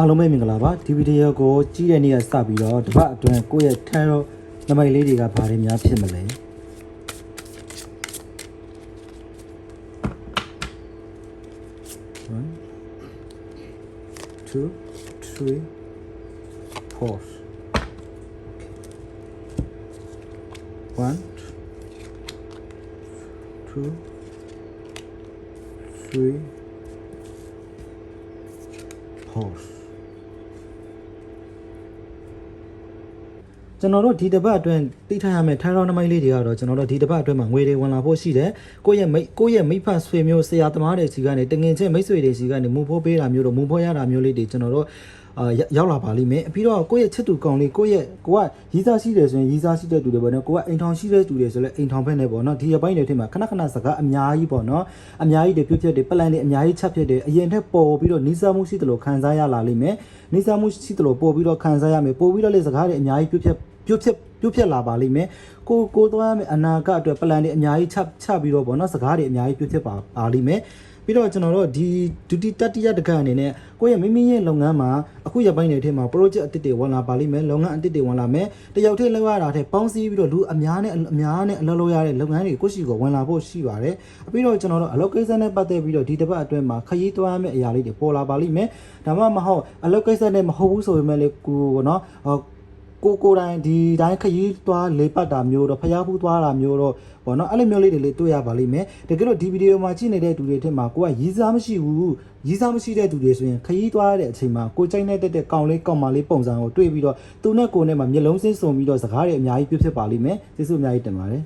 အားလုံးပဲမင်္ဂလာပါဒီဗီဒီယိုကိုကြည့်တဲ့နေ့ကစပြီးတော့တစ်ပတ်အတွင်းကိုယ့်ရဲ့ထန်ရောနမိတ်လေးတွေကဘာတွေများဖြစ်မလဲ1 2 3 4 1 2 3 horse ကျွန်တော်တို့ဒီတစ်ပတ်အတွင်းသိထားရမယ့်ထိုင်ရောင်းနမိတ်လေးတွေကတော့ကျွန်တော်တို့ဒီတစ်ပတ်အတွင်းမှာငွေတွေဝင်လာဖို့ရှိတယ်ကိုယ့်ရဲ့မိတ်ကိုယ့်ရဲ့မိဖဆွေမျိုးဆရာသမားတွေစီကနေတငင်ချင်းမိတ်ဆွေတွေစီကနေမူဖိုးပေးတာမျိုးတို့မူဖိုးရတာမျိုးလေးတွေကျွန်တော်တို့အာရောက်လာပါလိမ့်မယ်ပြီးတော့ကိုယ့်ရဲ့ချစ်သူကောင်လေးကိုယ့်ရဲ့ကိုကရီးစားရှိတယ်ဆိုရင်ရီးစားရှိတဲ့သူတွေပေါ့နော်ကိုကအိမ်ထောင်ရှိတဲ့သူတွေဆိုလည်းအိမ်ထောင်ဖက်နေပေါ့နော်ဒီအပိုင်းတွေထဲမှာခဏခဏစကားအများကြီးပေါ့နော်အများကြီးတွေပြည့်ပြည့်တွေပလန်တွေအများကြီးချက်ဖြစ်တယ်အရင်ထက်ပေါ်ပြီးတော့နီးစပ်မှုရှိတယ်လို့ခံစားရလာလိမ့်မယ်နီးစပ်မှုရှိတယ်လို့ပို့ပြီးတော့ခံစားရမယ်ပို့ပြီးတော့လေစကားတွေအများကြီးပြည့်ပြည့် ပြုတ်ဖြစ်ပြုတ်ဖြစ်လာပါလိမ့်မယ်ကိုကိုသွားရမယ့်အနာဂတ်အတွက်ပလန်တွေအများကြီးချချပြီးတော့ဗောနော်စကားတွေအများကြီးပြုတ်ဖြစ်ပါပါလိမ့်မယ်ပြီးတော့ကျွန်တော်တို့ဒီဒုတိတတိယတခါအနေနဲ့ကိုယ့်ရဲ့မိမိရဲ့လုပ်ငန်းမှာအခုရပိုင်းတွေထဲမှာ project အတစ်တွေဝင်လာပါလိမ့်မယ်လုပ်ငန်းအတစ်တွေဝင်လာမယ်တယောက်တည်းလောက်ရတာတဲ့ပေါင်းစည်းပြီးတော့လူအများနဲ့အများနဲ့အလုပ်လုပ်ရတဲ့လုပ်ငန်းတွေကိုယ့်ရှိကိုဝင်လာဖို့ရှိပါတယ်ပြီးတော့ကျွန်တော်တို့အလုပ်ကိစ္စနဲ့ပတ်သက်ပြီးတော့ဒီတစ်ပတ်အတွင်းမှာခရီးသွားရမယ့်အရာလေးတွေပေါ်လာပါလိမ့်မယ်ဒါမှမဟုတ်အလုပ်ကိစ္စနဲ့မဟုတ်ဘူးဆိုပေမဲ့လေကိုနော် ကိုကိုတိုင်းဒီတိုင်းခရီးသွားလေပတ်တာမျိုးတော့ဖျားဖူးသွားတာမျိုးတော့ဘောနော်အဲ့လိုမျိုးလေးတွေလေးတွေ့ရပါလိမ့်မယ်တကယ်လို့ဒီဗီဒီယိုမှာကြည့်နေတဲ့သူတွေထက်မှာကိုကရီးစားမရှိဘူးရီးစားမရှိတဲ့သူတွေဆိုရင်ခရီးသွားရတဲ့အချိန်မှာကိုကြိုက်နေတဲ့တဲ့ကောင်လေးကောင်မလေးပုံစံကိုတွေ့ပြီးတော့သူနဲ့ကိုနဲ့မှာမျက်လုံးစင်းစုံပြီးတော့စကားတွေအများကြီးပြဖြစ်ပါလိမ့်မယ်ကျေးဇူးအများကြီးတင်ပါတယ်